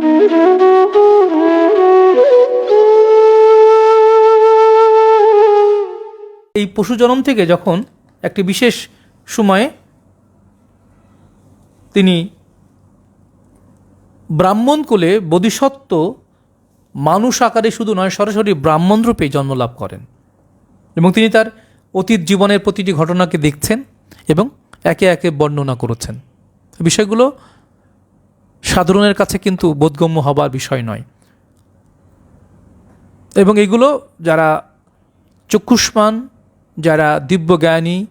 এই পশু জন্ম থেকে যখন একটি বিশেষ সময়ে তিনি ব্রাহ্মণ কুলে বোধিসত্ত্ব মানুষ আকারে শুধু নয়, সরাসরি ব্রাহ্মণ রূপে জন্মলাভ করেন এবং তিনি তার অতীত জীবনের প্রতিটি ঘটনাকে দেখছেন এবং একে একে বর্ণনা করেছেন। বিষয়গুলো সাধারণের কাছে কিন্তু বোধগম্য হবার বিষয় নয়। এবং এগুলো যারা চক্ষুষ্মান, যারা দিব্যজ্ঞানী,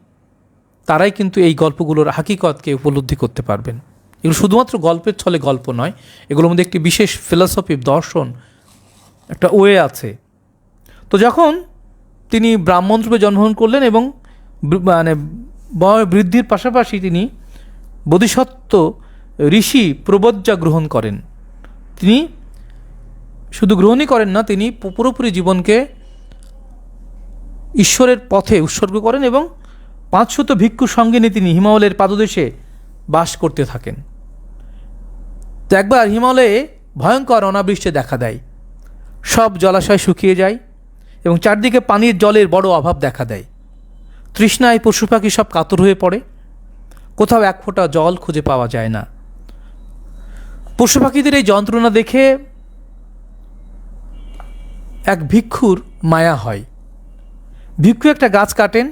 তারাই কিন্তু এই গল্পগুলোর হাকিকতকে উপলব্ধি করতে পারবেন। এগুলো শুধুমাত্র গল্পের ছলে গল্প নয়, এগুলোর মধ্যে একটি বিশেষ ফিলসফি দর্শন, একটা ওয়ে আছে। তো যখন তিনি ব্রাহ্মণ রূপে জন্মগ্রহণ করলেন এবং মানে বয় বৃদ্ধির পাশাপাশি তিনি বোধিসত্ত্ব ঋষি প্রবজ্জা গ্রহণ করেন। তিনি শুধু গ্রহণই করেন না, তিনি পুরোপুরি জীবনকে ঈশ্বরের পথে উৎসর্গ করেন এবং পাঁচশত ভিক্ষু সঙ্গে নিয়ে তিনি হিমালয়ের পাদদেশে বাস করতে থাকেন। তো একবার হিমালয়ে ভয়ঙ্কর অনাবৃষ্টি দেখা দেয়। সব জলাশয় শুকিয়ে যায় এবং চারদিকে পানির জলের বড় অভাব দেখা দেয়। তৃষ্ণায় পশু পাখি সব কাতর হয়ে পড়ে। কোথাও এক ফোঁটা জল খুঁজে পাওয়া যায় না। পশু পাখিদের এই যন্ত্রণা দেখে এক ভিক্ষুর মায়া হয়। ভিক্ষু একটা গাছ কাটেন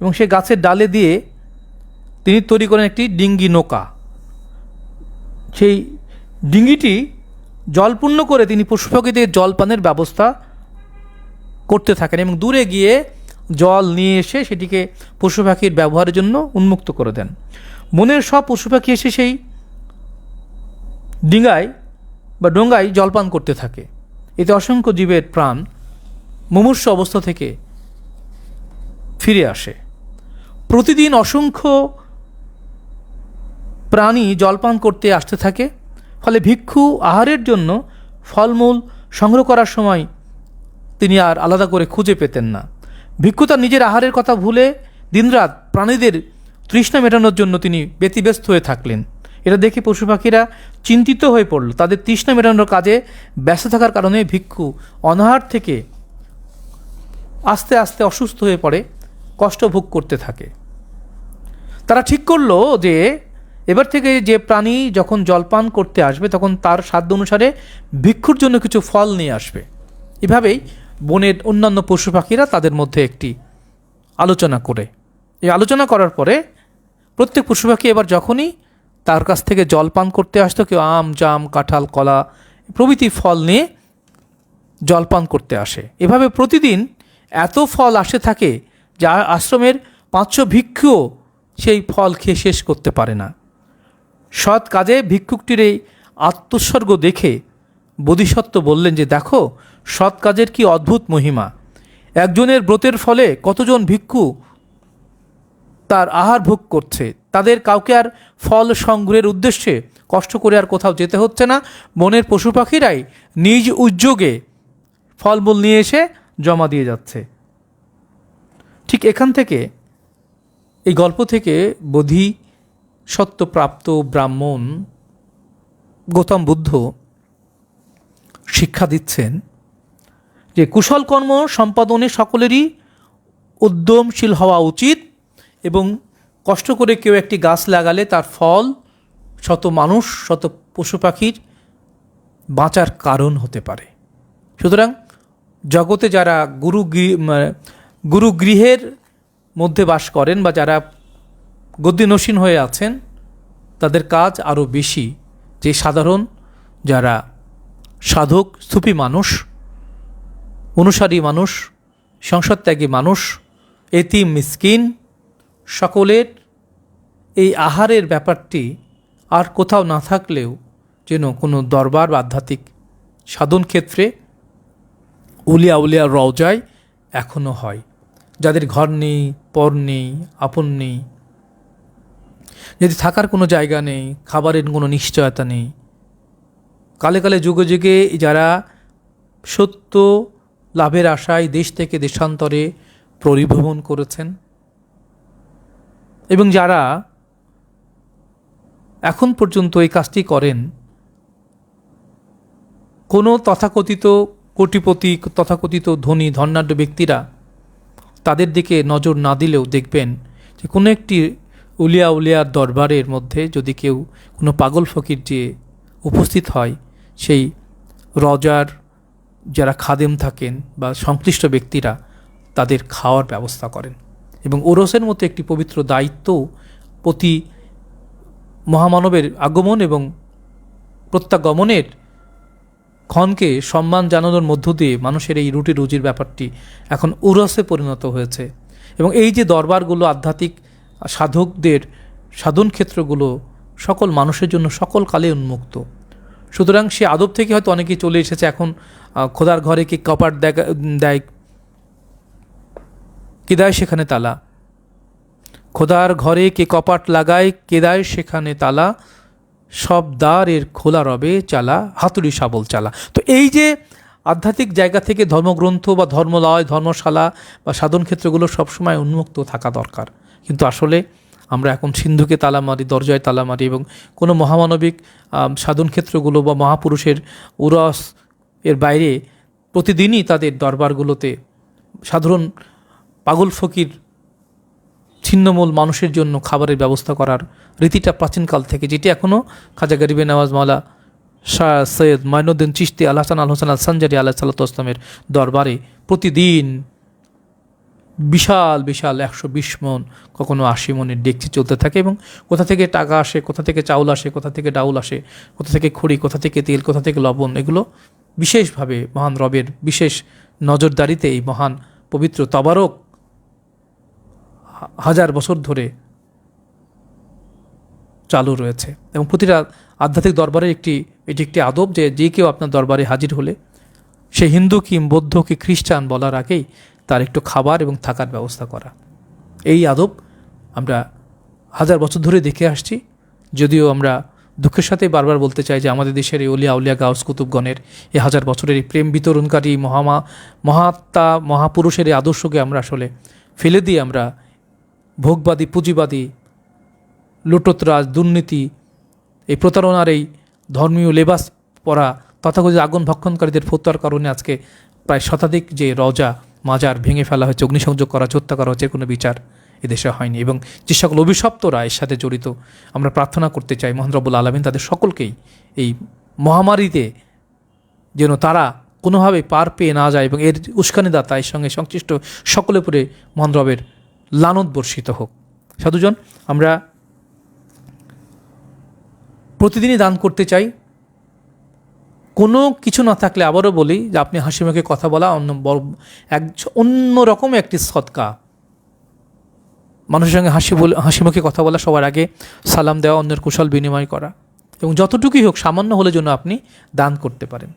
এবং সেই গাছের ডালে দিয়ে তিনি তৈরি করেন একটি ডিঙ্গি নৌকা। সেই ডিঙ্গিটি জলপূর্ণ করে তিনি পশু পাখিদের জলপানের ব্যবস্থা করতে থাকেন এবং দূরে গিয়ে জল নিয়ে এসে সেটিকে পশু পাখির ব্যবহারের জন্য উন্মুক্ত করে দেন। বনের সব পশু পাখি এসে সেই ডিঙ্গায় বা ডোঙ্গায় জলপান করতে থাকে। এতে অসংখ্য জীবের প্রাণ মুমূর্ষ অবস্থা থেকে ফিরে আসে। প্রতিদিন অসংখ্য প্রাণী জলপান করতে আসতে থাকে, ফলে ভিক্ষু আহারের জন্য ফলমূল সংগ্রহ করার সময় তিনি আর আলাদা করে খুঁজে পেতেন না। ভিক্ষু তার নিজের আহারের কথা ভুলে দিনরাত প্রাণীদের তৃষ্ণা মেটানোর জন্য তিনি ব্যতিব্যস্ত হয়ে থাকলেন। এটা দেখে পশু পাখিরা চিন্তিত হয়ে পড়ল। তাদের তৃষ্ণা মেটানোর কাজে ব্যস্ত থাকার কারণে ভিক্ষু অনাহার থেকে আস্তে আস্তে অসুস্থ হয়ে পড়ে, কষ্ট ভোগ করতে থাকে। তারা ঠিক করল যে, এবার থেকে যে প্রাণী যখন জলপান করতে আসবে, তখন তার সাধ্য অনুসারে ভিক্ষুর জন্য কিছু ফল নিয়ে আসবে। এভাবেই বনের অন্যান্য পশু পাখিরা তাদের মধ্যে একটি আলোচনা করে। এই আলোচনা করার পরে প্রত্যেক পশু পাখি এবার যখনই তার কাছ থেকে জল পান করতে আসতো, কেউ আম, জাম, কাঁঠাল, কলা, প্রভৃতি ফল নিয়ে জলপান করতে আসে। এভাবে প্রতিদিন এত ফল আসে থাকে যা আশ্রমের পাঁচশো ভিক্ষুও সেই ফল খেয়ে শেষ করতে পারে না। সৎ কাজে ভিক্ষুকটির এই আত্মস্বর্গ দেখে বোধিসত্ত্ব বললেন যে, দেখো, সৎ কাজের কি অদ্ভুত মহিমা। একজনের ব্রতের ফলে কতজন ভিক্ষু তার আহার ভোগ করছে তাদের কাউকে আর ফল সংগ্রহের উদ্দেশ্যে কষ্ট করে আর কোথাও যেতে হচ্ছে না। বনের পশু পাখিরাই নিজ উদ্যোগে ফলমূল নিয়ে এসে জমা দিয়ে যাচ্ছে। ঠিক এখান থেকে, এই গল্প থেকে বোধি, সত্যপ্রাপ্ত ব্রাহ্মণ গৌতম বুদ্ধ শিক্ষা দিচ্ছেন যে কুশল কর্ম সম্পাদনে সকলেরই উদ্যমশীল হওয়া উচিত এবং কষ্ট করে কেউ একটি গাছ লাগালে তার ফল শত মানুষ, শত পশু পাখির বাঁচার কারণ হতে পারে। সুতরাং জগতে যারা গুরু মানে গুরুগৃহের মধ্যে বাস করেন বা যারা গদ্যনসীন হয়ে আছেন, তাদের কাজ আরও বেশি। যে সাধারণ যারা সাধক স্থূপী মানুষ, অনুসারী মানুষ সংসদত্যাগী মানুষ, এতিম, মিসকিন সকলের এই আহারের ব্যাপারটি আর কোথাও না থাকলেও যেন কোনো দরবার বা আধ্যাত্মিক সাধন ক্ষেত্রে উলিয়া উলিয়া রওজায় এখনও হয়। যাদের ঘর নেই, পর নেই, আপন নেই, যদি থাকার কোনো জায়গা নেই, খাবারের কোনো নিশ্চয়তা নেই, কালে কালে যুগে যুগে যারা সত্য লাভের আশায় দেশ থেকে দেশান্তরে পরিভ্রমণ করেছেন এবং যারা এখন পর্যন্ত এই কাজটি করেন, কোনো তথাকথিত কোটিপতি, তথাকথিত ধনী ধর্নাঢ্য ব্যক্তিরা তাদের দিকে নজর না দিলেও দেখবেন যে কোনো একটি উলিয়া উলিয়ার দরবারের মধ্যে যদি কেউ কোনো পাগল ফকির যে উপস্থিত হয়, সেই রজার যারা খাদেম থাকেন বা সংশ্লিষ্ট ব্যক্তিরা তাদের খাওয়ার ব্যবস্থা করেন। এবং ওরসের মতো একটি পবিত্র দায়িত্ব প্রতি মহামানবের আগমন এবং প্রত্যাগমনের ক্ষণকে সম্মান জানানোর মধ্য দিয়ে মানুষের এই রুটি রুজির ব্যাপারটি এখন উরসে পরিণত হয়েছে। এবং এই যে দরবারগুলো আধ্যাত্মিক সাধকদের সাধন ক্ষেত্রগুলো সকল মানুষের জন্য সকল কালে উন্মুক্ত। সুতরাং সে আদব থেকে হয়তো অনেকেই চলে এসেছে। এখন খোদার ঘরে কি কপাট কেদায় সেখানে তালা। খোদার ঘরে কে কপাট লাগায়, কেদায় সেখানে তালা। সব দ্বার এর খোলা রবে চালা, হাতুড়ি শাবল চালা। তো এই যে আধ্যাত্মিক জায়গা থেকে ধর্মগ্রন্থ বা ধর্মলয়, ধর্মশালা বা সাধন ক্ষেত্রগুলো সবসময় উন্মুক্ত থাকা দরকার। কিন্তু আসলে আমরা এখন সিন্ধুকে তালা মারি, দরজায় তালা মারি এবং কোনো মহামানবিক সাধন ক্ষেত্রগুলো বা মহাপুরুষের উরস এর বাইরে প্রতিদিনই তাদের দরবারগুলোতে সাধারণ পাগল ফকির, ছিন্নমূল মানুষের জন্য খাবারের ব্যবস্থা করার রীতিটা প্রাচীনকাল থেকে, যেটি এখনও খাজা গরিবে নওয়াজ মাওলা শাহ সৈয়দ মাইনুদ্দিন চিশতি আল হাসান আল হোসেন আল সঞ্জারি আল্লাহ সাল্লাতামের দরবারে প্রতিদিন বিশাল বিশাল একশো বিশ মন, কখনো আশি মনের ডেকচি চলতে থাকে এবং কোথা থেকে টাকা আসে, কোথা থেকে চাউল আসে, কোথা থেকে ডাউল আসে, কোথা থেকে খড়ি, কোথা থেকে তেল, কোথা থেকে লবণ, এগুলো বিশেষভাবে মহান রবের বিশেষ নজরদারিতে এই মহান পবিত্র তবারক হাজার বছর ধরে চালু রয়েছে। এবং প্রতিটা আধ্যাত্মিক দরবারের একটি, এটি একটি আদব যে যে কেউ আপনার দরবারে হাজির হলে সে হিন্দু কি বৌদ্ধ কি খ্রিস্টান বলার আগেই তার একটু খাবার এবং থাকার ব্যবস্থা করা। এই আদব আমরা হাজার বছর ধরে দেখে আসছি। যদিও আমরা দুঃখের সাথে বারবার বলতে চাই যে আমাদের দেশের এই অলিয়া উলিয়া গাউস কুতুবগণের এই হাজার বছরের এই প্রেম বিতরণকারী মহামা, মহাত্মা, মহাপুরুষের এই আদর্শকে আমরা আসলে ফেলে দিয়ে আমরা ভোগবাদী পুঁজিবাদী লুটোতরাজ দুর্নীতি এই প্রতারণার এই ধর্মীয় লেবাস পরা তথাকথিত আগুন ভক্ষণকারীদের ফতুয়ার কারণে আজকে প্রায় শতাধিক যে রজা মাজার ভেঙে ফেলা হয়েছে অগ্নিসংযোগ করা হচ্ছে, হত্যা করা হচ্ছে কোনো বিচার এদেশে হয়নি এবং যে সকল অভিশপ্তরা এর সাথে জড়িত আমরা প্রার্থনা করতে চাই মোহান রব্বুল আলমিন তাদের সকলকেই এই মহামারীতে যেন তারা কোনোভাবে পার পেয়ে না যায় এবং এর উস্কানিদাতা এর সঙ্গে সংশ্লিষ্ট সকলের পরে মহান রবের লানত বর্ষিত হোক। সাধুজন, আমরা প্রতিদিনই দান করতে চাই। কোনো কিছু না থাকলে আবারও বলি যে আপনি হাসি মুখে কথা বলা অন্য এক অন্যরকম একটি সৎকা। মানুষের সঙ্গে হাসি বলে, হাসি মুখে কথা বলা, সবার আগে সালাম দেওয়া, অন্যের কুশল বিনিময় করা। এবং যতটুকুই হোক, সামান্য হলে জন্য আপনি দান করতে পারেন।